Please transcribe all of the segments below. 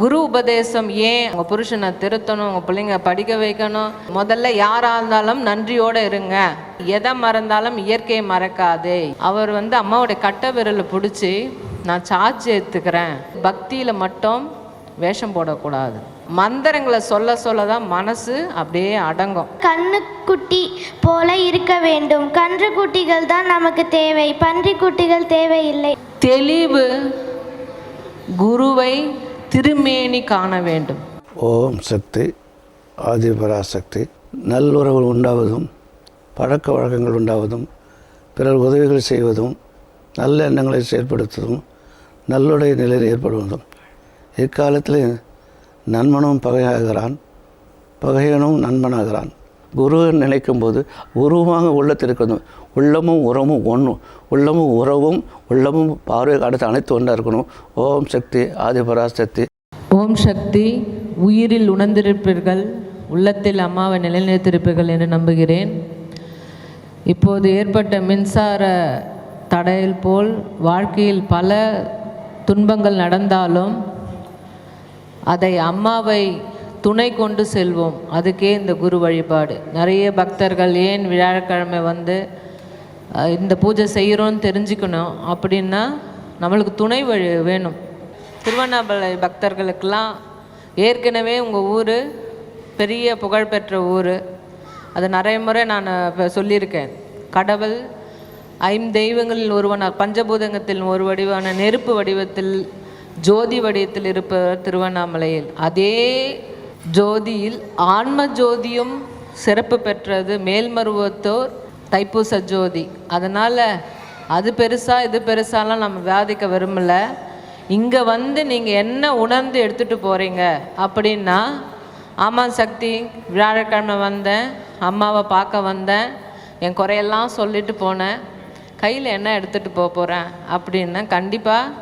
குரு உபதேசம் ஏன் உங்கள் புருஷனை திருத்தணும் உங்கள் பிள்ளைங்க படிக்க வைக்கணும்? முதல்ல யாராக இருந்தாலும் நன்றியோடு இருங்க. எதை மறந்தாலும் இயற்கையை மறக்காதே. அவர் வந்து அம்மாவுடைய கட்டை விரலை பிடிச்சி நான் சார்ஜ் ஏற்றுக்கிறேன் பக்தியில் மட்டும் வேஷம் போடக்கூடாது. மந்திரங்களை சொல்ல சொல்ல தான் மனசு அப்படியே அடங்கும். கண்ணுக்குட்டி போல இருக்க வேண்டும். கன்று குட்டிகள் தான் நமக்கு தேவை. பன்றி குட்டிகள் தேவையில்லை. தெளிவு குருவை திருமேனி காண வேண்டும். ஓம் சக்தி ஆதிபராசக்தி. நல்லுறவு உண்டாவதும் பழக்க வழக்கங்கள் உண்டாவதும் பிறர் உதவிகள் செய்வதும் நல்ல எண்ணங்களை செயற்படுத்துவதும் நல்லுடைய நிலையில் ஏற்படுவதும். இக்காலத்தில் நண்பனும் பகையாகிறான் பகையனும் நண்பனாகிறான். குருவை நினைக்கும் போது உருவமாக உள்ளத்தில் இருக்கணும் உள்ளமும் உறவும் ஒன்றும் உள்ளமும் உறவும் உள்ளமும் பார்வை அடுத்து அனைத்து ஒன்றாக இருக்கணும். ஓம் சக்தி ஆதிபராசக்தி. ஓம் சக்தி உயிரில் உணர்ந்திருப்பீர்கள். உள்ளத்தில் அம்மாவை நிலைநிறுத்திருப்பீர்கள் என்று நம்புகிறேன். இப்போது ஏற்பட்ட மின்சார தடையில் போல் வாழ்க்கையில் பல துன்பங்கள் நடந்தாலும் அதை அம்மாவை துணை கொண்டு செல்வோம். அதுக்கே இந்த குரு வழிபாடு. நிறைய பக்தர்கள் ஏன் வியாழக்கிழமை வந்து இந்த பூஜை செய்கிறோன்னு தெரிஞ்சுக்கணும். அப்படின்னா நம்மளுக்கு துணை வழி வேணும். திருவண்ணாமலை பக்தர்களுக்கெல்லாம் ஏற்கனவே உங்கள் ஊர் பெரிய புகழ்பெற்ற ஊர். அதை நிறைய முறை நான் இப்போ சொல்லியிருக்கேன். கடவுள் ஐந்தெய்வங்களில் ஒருவனாக பஞ்சபூதங்கத்தில் ஒரு வடிவான நெருப்பு வடிவத்தில் ஜோதி வடிவத்தில் இருப்பவர் திருவண்ணாமலையில். அதே ஜோதியில் ஆன்ம ஜோதியும் சிறப்பு பெற்றது மேல்மருவத்தோர் தைப்பூச ஜோதி. அதனால் அது பெருசாக இது பெருசாலாம் நம்ம வியாதிக்க விரும்பல. இங்கே வந்து நீங்கள் என்ன உணர்ந்து எடுத்துகிட்டு போகிறீங்க அப்படின்னா ஆமாம் சக்தி வியாழக்கிழமை வந்தேன் அம்மாவை பார்க்க வந்தேன் என் குறையெல்லாம் சொல்லிட்டு போனேன் கையில் என்ன எடுத்துகிட்டு போக போகிறேன் அப்படின்னா கண்டிப்பாக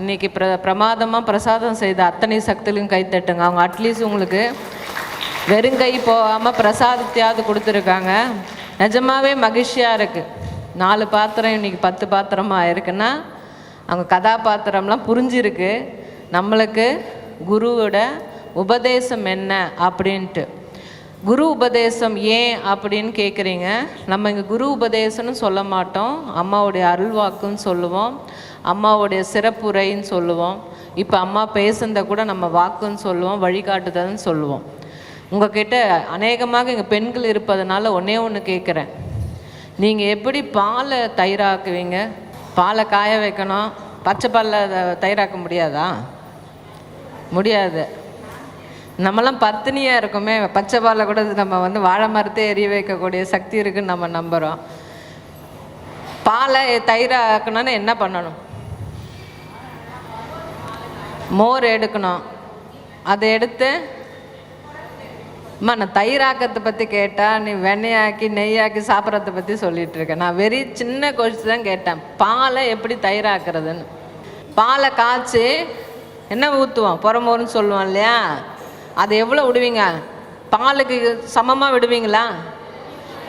இன்றைக்கி பிர பிரமாதமாக பிரசாதம் செய்த அத்தனை சக்திலையும் கை தட்டுங்க. அவங்க அட்லீஸ்ட் உங்களுக்கு வெறுங்கை போகாமல் பிரசாதத்தையாவது கொடுத்துருக்காங்க. நிஜமாகவே மகிழ்ச்சியாக இருக்குது நாலு பாத்திரம் இன்னைக்கு பத்து பாத்திரமாக இருக்குன்னா அவங்க கதாபாத்திரம்லாம் புரிஞ்சிருக்கு. நம்மளுக்கு குருவோட உபதேசம் என்ன அப்படின்ட்டு. குரு உபதேசம் ஏன் அப்படின்னு கேட்குறீங்க நம்ம இங்கே குரு உபதேசம்னு சொல்ல மாட்டோம். அம்மாவுடைய அருள்வாக்குன்னு சொல்லுவோம். அம்மாவுடைய சிறப்புரைன்னு சொல்லுவோம். இப்போ அம்மா பேசுனதை கூட நம்ம வாக்குன்னு சொல்லுவோம் வழிகாட்டுதல்னு சொல்லுவோம். உங்ககிட்ட அநேகமாக எங்கள் பெண்கள் இருப்பதனால ஒன்றே ஒன்று கேட்குறேன் நீங்கள் எப்படி பாலை தயிராக்குவீங்க? பாலை காய வைக்கணும். பச்சை பாலில் அதை தயிராக்க முடியாதா? முடியாது. நம்மலாம் பத்தினியாக இருக்கோமே பச்சை பாலை கூட நம்ம வந்து வாழை மரத்தை எரிய வைக்கக்கூடிய சக்தி இருக்குன்னு நம்ம நம்புகிறோம் பாலை தயிராக்கணும்னு என்ன பண்ணணும்? மோர் எடுக்கணும். அதை எடுத்து அம்மா நான் தயிராக்கத்தை பற்றி கேட்டால் நீ வெண்ணையாக்கி நெய்யாக்கி சாப்பிட்றத பற்றி சொல்லிகிட்டு இருக்கேன் நான் வெறி சின்ன கொஸ்டின் தான் கேட்டேன். பாலை எப்படி தயிராக்குறதுன்னு. பாலை காய்ச்சி என்ன ஊற்றுவோம் புறமோர்னு சொல்லுவோம் இல்லையா? அதை எவ்வளோ விடுவீங்க? பாலுக்கு சமமாக விடுவீங்களா?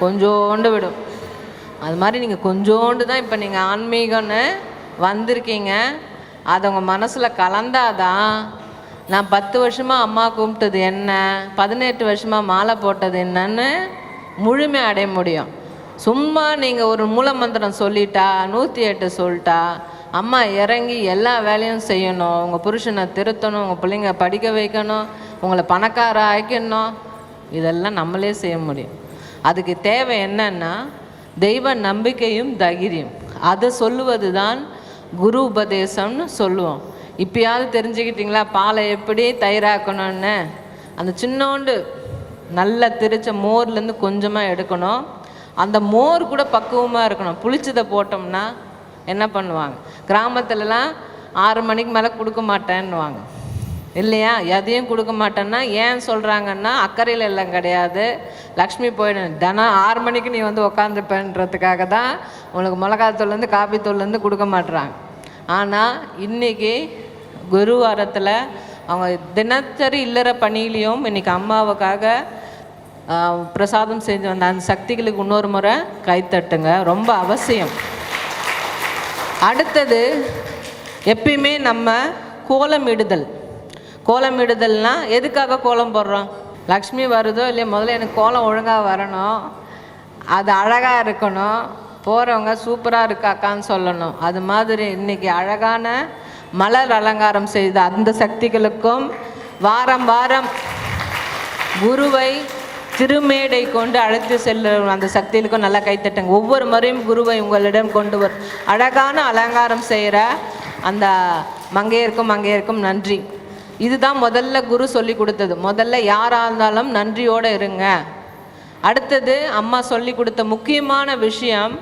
கொஞ்சோண்டு விடும். அது மாதிரி நீங்கள் கொஞ்சோண்டு தான் இப்போ நீங்கள் ஆன்மீகம்னு வந்திருக்கீங்க. அது உங்கள் மனசில் கலந்தாதான் நான் பத்து வருஷமாக அம்மா கும்பிட்டது என்ன? பதினெட்டு வருஷமாக மாலை போட்டது என்னன்னு முழுமை அடைய முடியும். சும்மா நீங்கள் ஒரு மூலமந்திரம் சொல்லிட்டா நூற்றி எட்டு சொல்லிட்டா அம்மா இறங்கி எல்லா வேலையும் செய்யணும். உங்கள் புருஷனை திருத்தணும் உங்கள் பிள்ளைங்க படிக்க வைக்கணும் உங்களை பணக்கார ஆக்கணும் இதெல்லாம் நம்மளே செய்ய முடியும். அதுக்கு தேவை என்னன்னா தெய்வ நம்பிக்கையும் தைரியம். அதை சொல்லுவது தான் குரு உபதேசம்னு சொல்லுவோம். இப்பயாவது தெரிஞ்சுக்கிட்டீங்களா? பாலை எப்படி தயிராக்கணும்னு? அந்த சின்னோண்டு நல்லா திரிச்ச மோர்லேருந்து கொஞ்சமாக எடுக்கணும். அந்த மோர் கூட பக்குவமாக இருக்கணும். புளிச்சதை போட்டோம்னா என்ன பண்ணுவாங்க? கிராமத்துலலாம் ஆறு மணிக்கு மேலே கொடுக்க மாட்டேன்னுவாங்க. இல்லையா? எதையும் கொடுக்க மாட்டேன்னா ஏன் சொல்கிறாங்கன்னா அக்கறையில் எல்லாம் கிடையாது. லக்ஷ்மி போயிடும் தினம் ஆறு மணிக்கு நீ வந்து உக்காந்துப்பேன்றதுக்காக தான் உனக்கு மிளகாத்தூள்லேருந்து காப்பி தூள்லேருந்து கொடுக்க மாட்டுறாங்க ஆனால் இன்றைக்கி குருவாரத்தில் அவங்க தினசரி இல்லற பணியிலையும் இன்றைக்கி அம்மாவுக்காக பிரசாதம் செஞ்சு வந்த அந்த சக்திகளுக்கு இன்னொரு முறை கைத்தட்டுங்க ரொம்ப அவசியம். அடுத்தது எப்பயுமே நம்ம கோலமிடுதல் கோலமிடுதல்னால் எதுக்காக கோலம் போடுறோம்? லக்ஷ்மி வருதோ இல்லையா முதல்ல எனக்கு கோலம் ஒழுங்காக வரணும். அது அழகாக இருக்கணும். போகிறவங்க சூப்பராக இருக்காக்கான்னு சொல்லணும். அது மாதிரி இன்னைக்கு அழகான மலர் அலங்காரம் செய்த அந்த சக்திகளுக்கும் வாரம் வாரம் குருவை திருமேடை கொண்டு அழைத்து செல்லும் அந்த சக்திகளுக்கும் நல்லா கைத்தட்டுங்க ஒவ்வொரு முறையும் குருவை உங்களிடம் கொண்டு வரும் அழகான அலங்காரம் செய்கிற அந்த மங்கையருக்கும் மங்கையருக்கும் நன்றி. இதுதான் முதல்ல குரு சொல்லி கொடுத்தது. முதல்ல யாராக இருந்தாலும் நன்றியோடு இருங்க. அடுத்தது அம்மா சொல்லி கொடுத்த முக்கியமான விஷயம்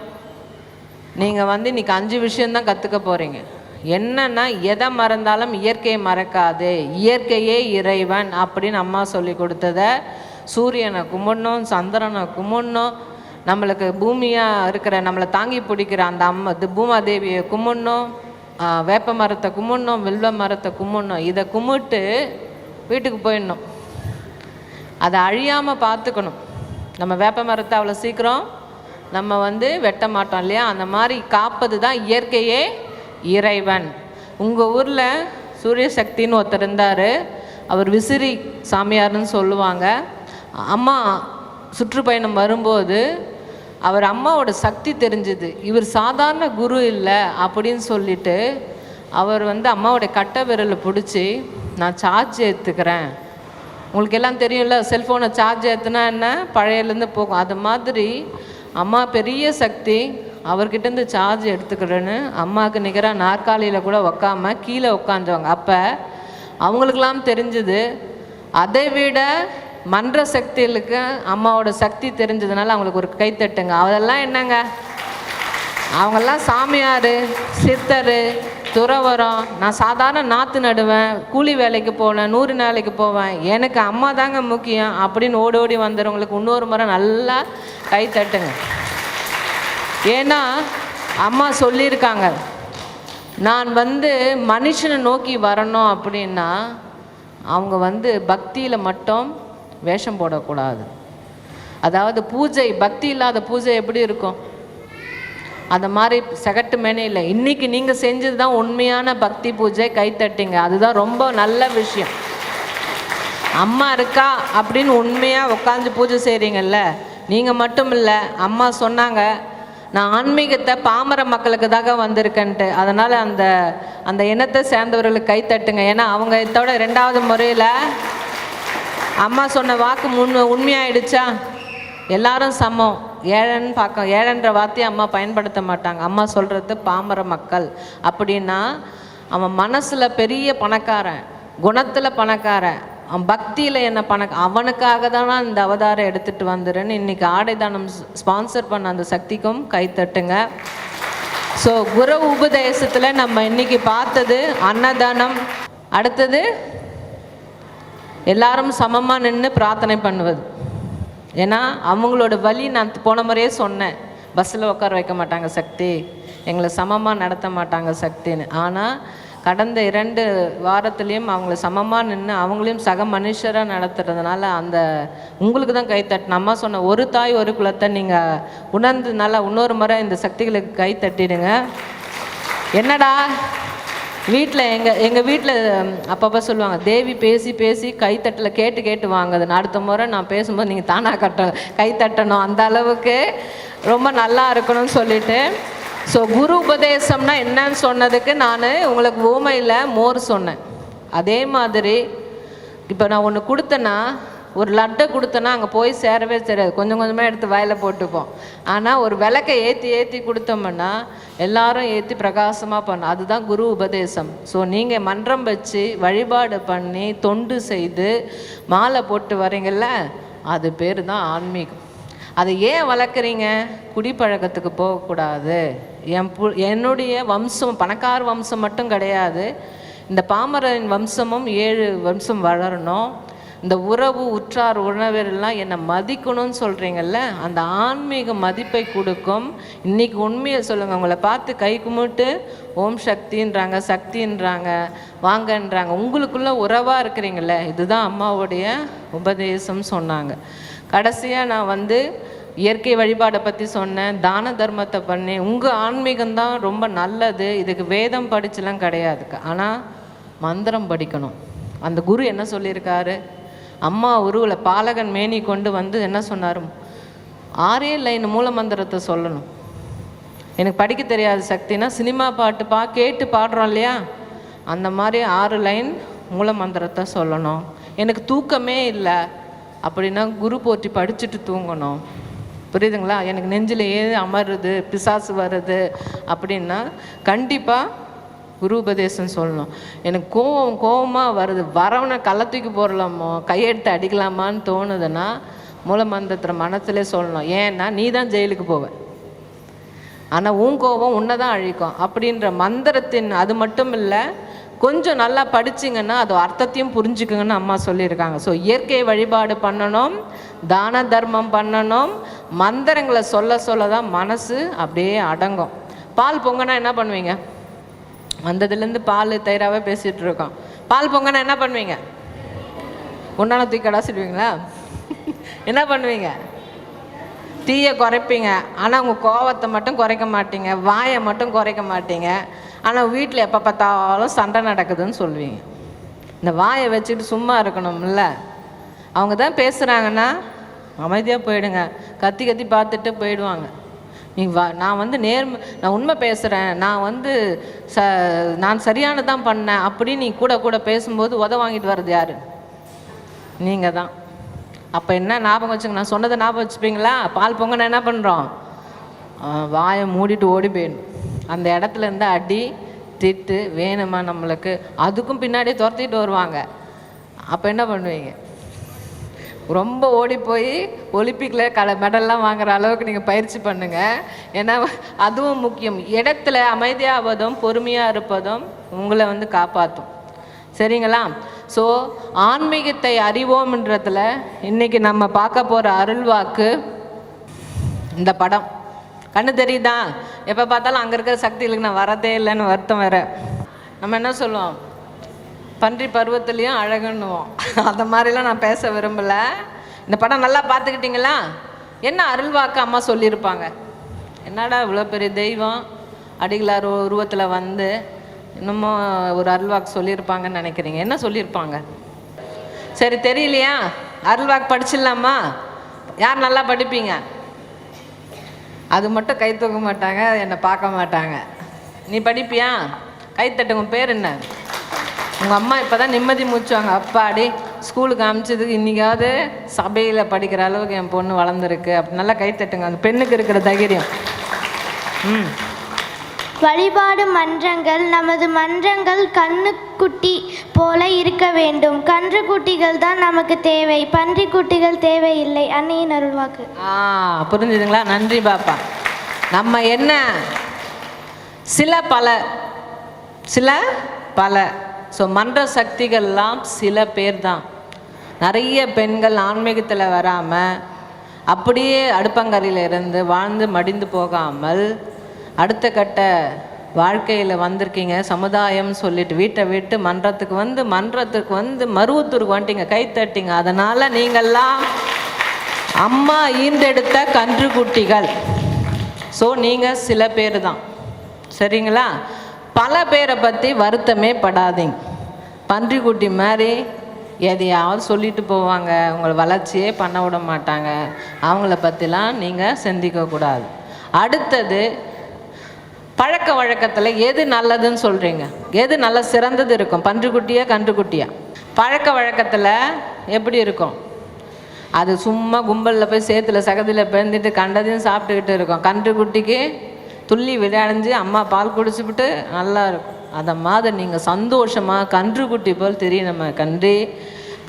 நீங்கள் வந்து இன்னைக்கு அஞ்சு விஷயந்தான் கற்றுக்க போகிறீங்க என்னன்னா எதை மறந்தாலும் இயற்கையை மறக்காது இயற்கையே இறைவன் அப்படின்னு அம்மா சொல்லி கொடுத்தத சூரியனை கும்பிடணும் சந்திரனை கும்பிடணும் நம்மளுக்கு பூமியாக இருக்கிற நம்மளை தாங்கி பிடிக்கிற அந்த அம்மா தி- பூமாதேவியை கும்பிடணும் வேப்ப மரத்தை கும்பிடணும் வில்வ மரத்தை கும்பிடணும் இதை கும்பிட்டு வீட்டுக்கு போயிடணும். அதை அழியாமல் பார்த்துக்கணும். நம்ம வேப்ப மரத்தை அவ்வளோ சீக்கிரம் நம்ம வந்து வெட்ட மாட்டோம் இல்லையா? அந்த மாதிரி காப்பது தான் இயற்கையே இறைவன். உங்கள் ஊரில் சூரிய சக்தின்னு ஒருத்தர் இருந்தார். அவர் விசிறி சாமியார்னு சொல்லுவாங்க. அம்மா சுற்றுப்பயணம் வரும்போது அவர் அம்மாவோட சக்தி தெரிஞ்சுது. இவர் சாதாரண குரு இல்லை அப்படின்னு சொல்லிட்டு அவர் வந்து அம்மாவோடைய கட்டை விரலை பிடிச்சி நான் சார்ஜ் ஏற்றுக்கிறேன் உங்களுக்கு எல்லாம் தெரியும்ல செல்ஃபோனை சார்ஜ் ஏற்றுனா என்ன? பழையலேருந்து போகும். அது மாதிரி அம்மா பெரிய சக்தி அவர்கிட்டேருந்து சார்ஜ் எடுத்துக்கிறேன்னு அம்மாவுக்கு நிகராக நாற்காலியில் கூட உக்காம கீழே உட்காந்தவங்க அப்போ அவங்களுக்கெல்லாம் தெரிஞ்சுது அதை விட மன்ற சக்திகளுக்கு அம்மாவோட சக்தி தெரிஞ்சதுனால அவங்களுக்கு ஒரு கைத்தட்டுங்க. அதெல்லாம் என்னங்க? அவங்கெல்லாம் சாமியார் சித்தர் துறவரம் நான் சாதாரண நாற்று நடுவேன் கூலி வேலைக்கு போனேன் நூறு நாளைக்கு போவேன். எனக்கு அம்மா தாங்க முக்கியம். அப்படின்னு ஓடி ஓடி வந்துடுறவங்களுக்கு இன்னொரு முறை நல்லா கை தட்டுங்க. ஏன்னா அம்மா சொல்லியிருக்காங்க நான் வந்து மனுஷனை நோக்கி வரணும் அப்படின்னா அவங்க வந்து பக்தியில் மட்டும் வேஷம் போடக்கூடாது. அதாவது பூஜை பக்தி இல்லாத பூஜை எப்படி இருக்கும்? அந்த மாதிரி செகட்டுமேனே இல்லை. இன்னைக்கு நீங்கள் செஞ்சது தான் உண்மையான பக்தி பூஜை கைத்தட்டிங்க அதுதான் ரொம்ப நல்ல விஷயம். அம்மா இருக்கா அப்படின்னு உண்மையாக உட்காந்து பூஜை செய்கிறீங்கல்ல நீங்கள் மட்டும் இல்லை அம்மா சொன்னாங்க நான் ஆன்மீகத்தை பாமர மக்களுக்கு தாங்க வந்திருக்கேன்ட்டு. அதனால் அந்த அந்த இனத்தை சேர்ந்தவர்களுக்கு கைத்தட்டுங்க ஏன்னா அவங்க இதோட ரெண்டாவது முறையில் அம்மா சொன்ன வாக்கு முன் உண்மையாயிடுச்சா? எல்லாரும் சமம். ஏழன்னு பார்க்க ஏழன்ற வார்த்தையை அம்மா பயன்படுத்த மாட்டாங்க. அம்மா சொல்கிறது பாமர மக்கள். அப்படின்னா அவன் மனசில் பெரிய பணக்காரன் குணத்தில் பணக்காரன் அவன் பக்தியில் என்ன பணக்க அவனுக்காக தான் நான் இந்த அவதாரம் எடுத்துகிட்டு வந்துடுறேன்னு இன்றைக்கி ஆடை தானம் ஸ்பான்சர் பண்ண அந்த சக்திக்கும் கைத்தட்டுங்க ஸோ குரு உபதேசத்தில் நம்ம இன்னைக்கு பார்த்தது அன்னதானம். அடுத்தது எல்லாரும் சமமாக நின்று பிரார்த்தனை பண்ணுவது. ஏன்னா அவங்களோட வழி நான் போன முறையே சொன்னேன். பஸ்ஸில் உட்கார வைக்க மாட்டாங்க சக்தி. எங்களை சமமாக நடத்த மாட்டாங்க சக்தின்னு. ஆனால் கடந்த இரண்டு வாரத்துலேயும் அவங்கள சமமாக நின்று அவங்களையும் சக மனுஷராக நடத்துறதுனால அந்த உங்களுக்கு தான் கை தட்டணும் அம்மா சொன்ன ஒரு தாய் ஒரு குலத்தை நீங்கள் உணர்ந்ததுனால இன்னொரு முறை இந்த சக்திகளுக்கு கை தட்டிடுங்க. என்னடா? வீட்டில் எங்கள் எங்கள் வீட்டில் அப்பப்போ சொல்லுவாங்க தேவி பேசி பேசி கைத்தட்டில் கேட்டு கேட்டு வாங்குதுன்னு. அடுத்த முறை நான் பேசும்போது நீங்கள் தானாக கட்ட கை தட்டணும். அந்த அளவுக்கு ரொம்ப நல்லா இருக்கணும்னு சொல்லிட்டு. ஸோ குரு உபதேசம்னா என்னன்னு சொன்னதுக்கு நான் உங்களுக்கு ஊமையில் மோர் சொன்னேன். அதே மாதிரி இப்போ நான் ஒன்று கொடுத்தேன்னா ஒரு லட்டை கொடுத்தோன்னா அங்கே போய் சேரவே சேராது கொஞ்சம் கொஞ்சமாக எடுத்து வாயில் போட்டுப்போம். ஆனால் ஒரு விளக்கை ஏற்றி ஏற்றி கொடுத்தோம்னா எல்லாரும் ஏற்றி பிரகாசமாக பண்ணும் அதுதான் குரு உபதேசம். ஸோ நீங்கள் மன்றம் வச்சு வழிபாடு பண்ணி தொண்டு செய்து மாலை போட்டு வரீங்கள்ல அது பேர் தான் ஆன்மீகம். அதை ஏன் வளர்க்குறீங்க? குடிப்பழக்கத்துக்கு போகக்கூடாது. என் பு என்னுடைய வம்சம் பணக்கார வம்சம் மட்டும் கிடையாது. இந்த பாமரன் வம்சமும் ஏழு வம்சம் வளரணும். இந்த உறவு உற்றார் உணவரெல்லாம் என்னை மதிக்கணும்னு சொல்கிறீங்கல்ல அந்த ஆன்மீக மதிப்பை கொடுக்கும். இன்றைக்கி உண்மையை சொல்லுங்கள் உங்களை பார்த்து கை கும்பிட்டு ஓம் சக்தின்றாங்க சக்தின்றாங்க வாங்கன்றாங்க உங்களுக்குள்ள உறவாக இருக்கிறீங்கள இதுதான் அம்மாவுடைய உபதேசம் சொன்னாங்க. கடைசியாக நான் வந்து இயற்கை வழிபாடை பற்றி சொன்னேன் தான தர்மத்தை பண்ணி உங்கள் ஆன்மீகம் தான் ரொம்ப நல்லது இதுக்கு வேதம் படிச்செலாம் கிடையாதுக்கு. ஆனால் மந்திரம் படிக்கணும். அந்த குரு என்ன சொல்லியிருக்காரு? அம்மா உருவில் பாலகன் மேனி கொண்டு வந்து என்ன சொன்னார் ஆறே லைன் மூலமந்திரத்தை சொல்லணும். எனக்கு படிக்க தெரியாத சக்தினா சினிமா பாட்டு பா கேட்டு பாடுறோம் இல்லையா? அந்த மாதிரி ஆறு லைன் மூலமந்திரத்தை சொல்லணும். எனக்கு தூக்கமே இல்லை. அப்படின்னா குரு போற்றி படிச்சுட்டு தூங்கணும். புரியுதுங்களா? எனக்கு நெஞ்சில் ஏது அமருது பிசாசு வருது அப்படின்னா கண்டிப்பாக குரு உபதேசம் சொல்லணும். எனக்கு கோவம் கோவமாக வருது. வரவனை கள்ள தூக்கி போடலாமோ? கையெடுத்து அடிக்கலாமான்னு தோணுதுன்னா மூலமந்திரத்தில் மனசுலே சொல்லணும். ஏன்னா நீ தான் ஜெயிலுக்கு போவ. ஆனால் உன் கோபம் உன்னை தான் அழிக்கும். அப்படின்ற மந்திரத்தின் அது மட்டும் இல்லை கொஞ்சம் நல்லா படிச்சிங்கன்னா அது அர்த்தத்தையும் புரிஞ்சுக்குங்கன்னு அம்மா சொல்லியிருக்காங்க. ஸோ இயற்கை வழிபாடு பண்ணணும் தான தர்மம் பண்ணணும் மந்திரங்களை சொல்ல சொல்ல தான் மனசு அப்படியே அடங்கும். பால் பொங்கனா என்ன பண்ணுவீங்க? வந்ததுலேருந்து பால் தயிராகவே பேசிகிட்டு இருக்கோம். பால் பொங்கனா என்ன பண்ணுவீங்க? உன்னால தூக்கி சொல்லுவீங்களா? என்ன பண்ணுவீங்க? தீயை குறைப்பீங்க. ஆனால் உங்கள் கோவத்தை மட்டும் குறைக்க மாட்டீங்க. வாயை மட்டும் குறைக்க மாட்டீங்க. ஆனால் வீட்டில் எப்போ பார்த்தாலும் சண்டை நடக்குதுன்னு சொல்லுவீங்க. இந்த வாயை வச்சுட்டு சும்மா இருக்கணும்ல. அவங்க தான் பேசுகிறாங்கன்னா அமைதியாக போயிடுங்க. கத்தி கத்தி பார்த்துட்டு போயிடுவாங்க. நீ வா நான் வந்து நேர்ம நான் உண்மை பேசுகிறேன் நான் வந்து ச நான் சரியானதான் பண்ணேன் அப்படின்னு நீ கூட கூட பேசும்போது உத வாங்கிட்டு வர்றது யார்? நீங்கள் தான் அப்போ என்ன ஞாபகம் வச்சுங்க நான் சொன்னதை ஞாபகம் வச்சுப்பீங்களா? பால் பொங்கல் என்ன பண்ணுறோம் வாயை மூடிட்டு ஓடி போயிடும் அந்த இடத்துல இருந்து அடி திட்டு வேணுமா நம்மளுக்கு? அதுக்கும் பின்னாடியே துரத்திட்டு வருவாங்க. அப்போ என்ன பண்ணுவீங்க? ரொம்ப ஓடி போய் ஒலிம்பிக்கில் கல மெடல்லாம் வாங்குற அளவுக்கு நீங்கள் பயிற்சி பண்ணுங்கள் ஏன்னா அதுவும் முக்கியம். இடத்துல அமைதியாவதும் பொறுமையாக இருப்பதும் உங்களை வந்து காப்பாற்றும் சரிங்களா? ஸோ ஆன்மீகத்தை அறிவோம்ன்றதுல இன்றைக்கி நம்ம பார்க்க போகிற அருள்வாக்கு இந்த படம். கண்ணு தெரியுதா? எப்போ பார்த்தாலும் அங்கே இருக்கிற சக்திகளுக்கு நான் வரதே இல்லைன்னு வருத்தம் வேறு. நம்ம என்ன சொல்லுவோம்? பன்றி பருவத்துலேயும் அழகுன்னுவோம். அந்த மாதிரிலாம் நான் பேச விரும்பலை. இந்த படம் நல்லா பார்த்துக்கிட்டிங்களா? என்ன அருள்வாக்கு அம்மா சொல்லியிருப்பாங்க? என்னடா இவ்வளோ பெரிய தெய்வம்? அடிகளார் உருவத்தில் வந்து இன்னமும் ஒரு அருள்வாக்கு சொல்லியிருப்பாங்கன்னு நினைக்கிறீங்க. என்ன சொல்லியிருப்பாங்க? சரி தெரியலையா? அருள்வாக்கு படிச்சிடலாமா? யார் நல்லா படிப்பீங்க? அது மட்டும் கை தூக்க மாட்டாங்க என்னை பார்க்க மாட்டாங்க. நீ படிப்பியா? கை தட்டு உன் பேர் என்ன? உங்கள் அம்மா இப்போ தான் நிம்மதி மூச்சுவாங்க அப்பாடி ஸ்கூலுக்கு அனுப்பிச்சதுக்கு இன்றைக்காவது சபையில் படிக்கிற அளவுக்கு என் பொண்ணு வளர்ந்துருக்கு. அப்படி நல்லா கை தட்டுங்க. அந்த பெண்ணுக்கு இருக்கிற தைரியம். ம். வழிபாடு மன்றங்கள் நமது மன்றங்கள் கண்ணுக்குட்டி போல இருக்க வேண்டும். கன்றுக்குட்டிகள் தான் நமக்கு தேவை. பன்றிக்குட்டிகள் தேவையில்லை. அன்னையின் அருள்வாக்கு. ஆ புரிஞ்சுதுங்களா? நன்றி பாப்பா. நம்ம என்ன? சில பல. சில பல. ஸோ மன்ற சக்திகள்லாம் சில பேர் தான் நிறைய பெண்கள் ஆன்மீகத்தில் வராமல் அப்படியே அடுப்பங்கரையில் இருந்து வாழ்ந்து மடிந்து போகாமல் அடுத்த கட்ட வாழ்க்கையில் வந்திருக்கீங்க சமுதாயம் சொல்லிட்டு வீட்டை விட்டு மன்றத்துக்கு வந்து மன்றத்துக்கு வந்து மருவத்தூருக்கு வந்துட்டீங்க கை தட்டிங்க. அதனால் நீங்கள்லாம் அம்மா ஈண்டெடுத்த கன்றுக்குட்டிகள். ஸோ நீங்கள் சில பேர் தான் சரிங்களா? பல பேரை பற்றி வருத்தமே படாதீங்க. பன்றிக்குட்டி மாதிரி எதையாவது சொல்லிட்டு போவாங்க. உங்களை வளர்ச்சியே பண்ண விட மாட்டாங்க. அவங்கள பற்றிலாம் நீங்கள் சிந்திக்கக்கூடாது அடுத்தது பழக்க வழக்கத்தில் எது நல்லதுன்னு சொல்கிறீங்க எது நல்ல சிறந்தது இருக்கும்? பன்றிக்குட்டியா கன்றுக்குட்டியா பழக்க வழக்கத்தில் எப்படி இருக்கும்? அது சும்மா கும்பலில் போய் சேத்துல சகதியில் பிறந்துட்டு கண்டதையும் சாப்பிட்டுக்கிட்டு இருக்கும். கன்றுக்குட்டிக்கு துள்ளி விளையாடிஞ்சு அம்மா பால் குடிச்சுப்பிட்டு நல்லா இருக்கும். அதை மாதிரி நீங்கள் சந்தோஷமாக கன்றுக்குட்டி போல் தெரியும் நம்ம கன்றி.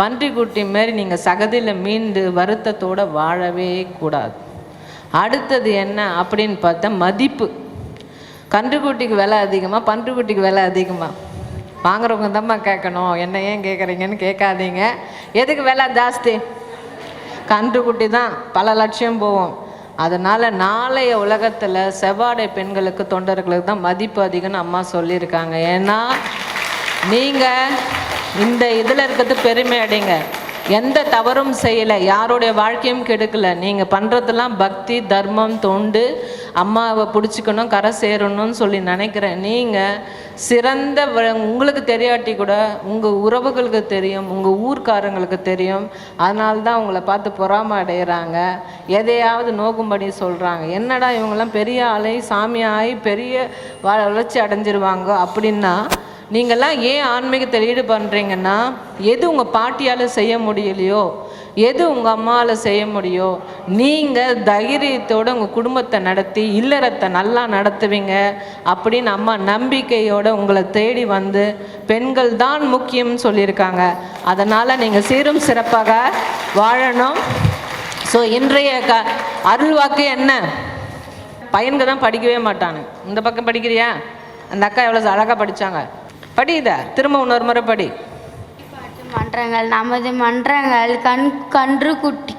பன்றிக்குட்டி மாரி நீங்கள் சகதியில் மீண்டு வருத்தத்தோடு வாழவே கூடாது. அடுத்தது என்ன அப்படின்னு பார்த்தா மதிப்பு. கன்றுக்குட்டிக்கு விலை அதிகமாக பன்றுக்குட்டிக்கு விலை அதிகமாக வாங்குறவங்க தான்மா கேட்கணும். என்ன ஏன் கேட்குறீங்கன்னு கேட்காதீங்க. எதுக்கு விலை ஜாஸ்தி? கன்றுக்குட்டி தான். பல லட்சம் போகும். அதனால் நாளைய உலகத்தில் செவ்வாடை பெண்களுக்கு தொண்டர்களுக்கு தான் மதிப்பு அதிகம்னு அம்மா சொல்லியிருக்காங்க. ஏன்னா நீங்கள் இந்த இதில் இருக்கிறது பெருமை அடைங்க. எந்த தவறும் செய்யலை யாருடைய வாழ்க்கையும் கெடுக்கல. நீங்கள் பண்ணுறதெல்லாம் பக்தி தர்மம் தொண்டு அம்மாவை பிடிச்சிக்கணும் கரை சேரணும்னு சொல்லி நினைக்கிறேன். நீங்கள் சிறந்த உங்களுக்கு தெரியாட்டி கூட உங்கள் உறவுகளுக்கு தெரியும் உங்கள் ஊர்க்காரங்களுக்கு தெரியும். அதனால தான் உங்களை பார்த்து பொறாமை அடைகிறாங்க எதையாவது நோக்கும்படி சொல்கிறாங்க என்னடா இவங்கெல்லாம் பெரிய ஆளை சாமியாகி பெரிய வளர்ச்சி அடைஞ்சிருவாங்க அப்படின்னா நீங்கள்லாம் ஏன் ஆன்மீகத்தில் ஈடு பண்ணுறீங்கன்னா எது உங்கள் பாட்டியால் செய்ய முடியலையோ எது உங்கள் அம்மாவால் செய்ய முடியோ நீங்கள் தைரியத்தோடு உங்கள் குடும்பத்தை நடத்தி இல்லறத்தை நல்லா நடத்துவீங்க அப்படின்னு அம்மா நம்பிக்கையோடு உங்களை தேடி வந்து பெண்கள் தான் முக்கியம்னு சொல்லியிருக்காங்க. அதனால் நீங்கள் சீரும் சிறப்பாக வாழணும். ஸோ இன்றைய க அருள்வாக்கு என்ன? பையனுக்கு தான் படிக்கவே மாட்டானு இந்த பக்கம் படிக்கிறியா? அந்த அக்கா எவ்வளோ அழகாக படித்தாங்க படி இதை திரும்ப இன்னொரு முறை படி. மன்றங்கள் நமது மன்றங்கள் கண் கன்று குட்டி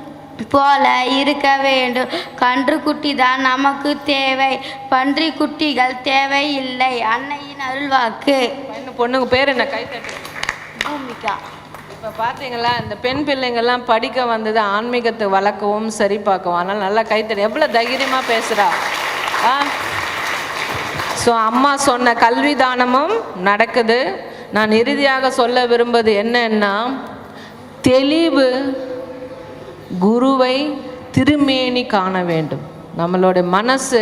போல இருக்க வேண்டும். கன்று குட்டி தான் நமக்கு தேவை. பன்றி குட்டிகள் தேவையில்லை. அன்னையின் அருள்வாக்கு. பையனு பொண்ணுங்க பேர் என்ன? கை தட்டு. பூமிகா. இப்போ பார்த்தீங்களா இந்த பெண் பிள்ளைங்கள்லாம் படிக்க வந்தது ஆன்மீகத்தை வளர்க்கவும் சரி பார்க்கவும் அதனால் நல்லா கைத்தறி எவ்வளோ தைரியமாக பேசுகிறா ஆ? ஸோ அம்மா சொன்ன கல்வி தானமும் நடக்குது. நான் இறுதியாக சொல்ல விரும்புவது என்னன்னா தெளிவு குருவை திருமேனி காண வேண்டும். நம்மளோட மனசு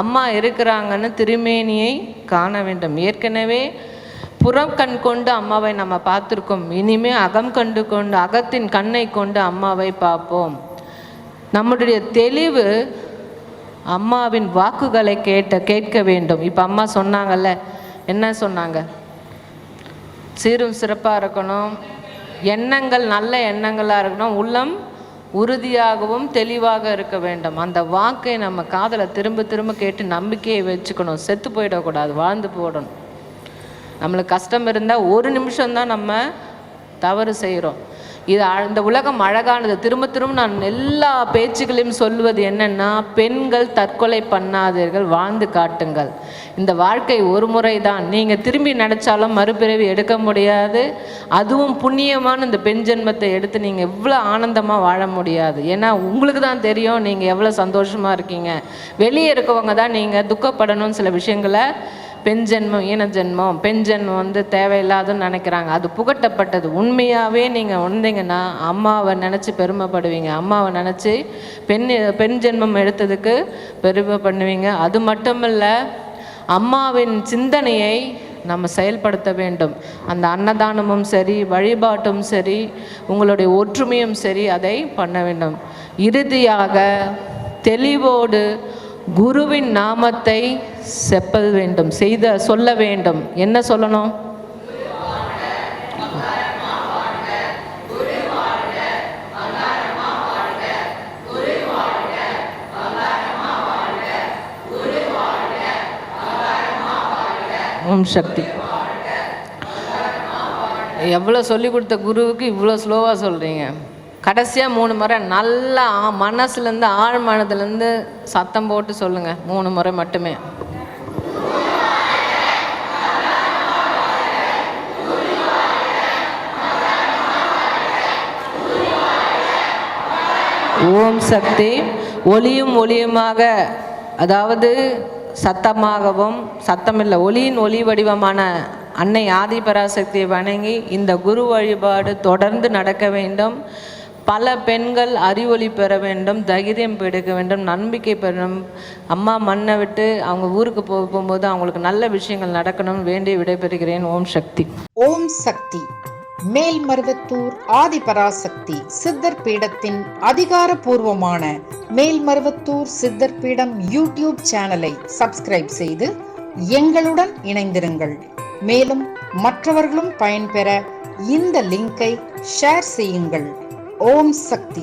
அம்மா இருக்கிறாங்கன்னு திருமேனியை காண வேண்டும். ஏற்கனவே புறம் கண் கொண்டு அம்மாவை நம்ம பார்த்துருக்கோம். இனிமே அகம் கண்டு கொண்டு அகத்தின் கண்ணை கொண்டு அம்மாவை பார்ப்போம். நம்முடைய தெளிவு அம்மாவின் வாக்குகளை கேட்ட கேட்க வேண்டும். இப்போ அம்மா சொன்னாங்கல்ல என்ன சொன்னாங்க? சீரும் சிறப்பாக இருக்கணும். எண்ணங்கள் நல்ல எண்ணங்களாக இருக்கணும். உள்ளம் உறுதியாகவும் தெளிவாக இருக்க வேண்டும். அந்த வாக்கை நம்ம காதலை திரும்ப திரும்ப கேட்டு நம்பிக்கையை வச்சுக்கணும். செத்து போயிடக்கூடாது வாழ்ந்து போடணும். நம்மளுக்கு கஷ்டம் இருந்தால் ஒரு நிமிஷம்தான் நம்ம தவறு செய்கிறோம் இது இந்த உலகம் அழகானது. திரும்ப திரும்ப நான் எல்லா பேச்சுகளையும் சொல்வது என்னன்னா பெண்கள் தற்கொலை பண்ணாதீர்கள் வாழ்ந்து காட்டுங்கள். இந்த வாழ்க்கை ஒரு முறை தான் நீங்கள் திரும்பி நினச்சாலும் மறுபிறவி எடுக்க முடியாது. அதுவும் புண்ணியமான இந்த பெண் ஜென்மத்தை எடுத்து நீங்கள் எவ்வளோ ஆனந்தமாக வாழ முடியாது. ஏன்னா உங்களுக்கு தான் தெரியும் நீங்கள் எவ்வளோ சந்தோஷமாக இருக்கீங்க. வெளியே இருக்கவங்க தான் நீங்கள் துக்கப்படணும்னு சில விஷயங்களை பெண் ஜென்மம் ஈன ஜென்மம் பெண் ஜென்மம் வந்து தேவையில்லாதுன்னு நினைக்கிறாங்க. அது புகட்டப்பட்டது. உண்மையாகவே நீங்கள் வந்தீங்கன்னா அம்மாவை நினச்சி பெருமைப்படுவீங்க. அம்மாவை நினச்சி பெண் பெண் ஜென்மம் எடுத்ததுக்கு பெருமை பண்ணுவீங்க. அது மட்டும் இல்லை அம்மாவின் சிந்தனையை நம்ம செயல்படுத்த வேண்டும். அந்த அன்னதானமும் சரி வழிபாட்டும் சரி உங்களுடைய ஒற்றுமையும் சரி அதை பண்ண வேண்டும். இறுதியாக தெளிவோடு குருவின் நாமத்தை செப்பல் வேண்டும் செய்த சொல்ல வேண்டும். என்ன சொல்லணும்? ஓம் சக்தி. எவ்வளோ சொல்லி கொடுத்த குருவுக்கு இவ்வளோ ஸ்லோவாக சொல்கிறீங்க கடைசியாக மூணு முறை நல்லா மனசுலேருந்து ஆழ் மனதுலேருந்து சத்தம் போட்டு சொல்லுங்கள் மூணு முறை மட்டுமே. ஓம் சக்தி. ஒளியும் ஒளியுமாக அதாவது சத்தமாகவும் சத்தமில்லை ஒளியின் ஒளி வடிவமான அன்னை ஆதிபராசக்தியை வணங்கி இந்த குரு வழிபாடு தொடர்ந்து நடக்க வேண்டும். பல பெண்கள் அறிவொளி பெற வேண்டும் தைரியம் எடுக்க வேண்டும் நம்பிக்கை பெறணும் அம்மா மண்ணை விட்டு அவங்க ஊருக்கு போகும்போது அவங்களுக்கு நல்ல விஷயங்கள் நடக்கணும்னு வேண்டி விடைபெறுகிறேன். ஓம் சக்தி. ஓம் சக்தி. மேல்மருவத்தூர் ஆதிபராசக்தி சித்தர் பீடத்தின் அதிகாரப்பூர்வமான மேல்மருவத்தூர் சித்தர் பீடம் யூடியூப் சேனலை சப்ஸ்கிரைப் செய்து எங்களுடன் இணைந்திருங்கள். மேலும் மற்றவர்களும் பயன்பெற இந்த லிங்கை ஷேர் செய்யுங்கள். ஓம் சக்தி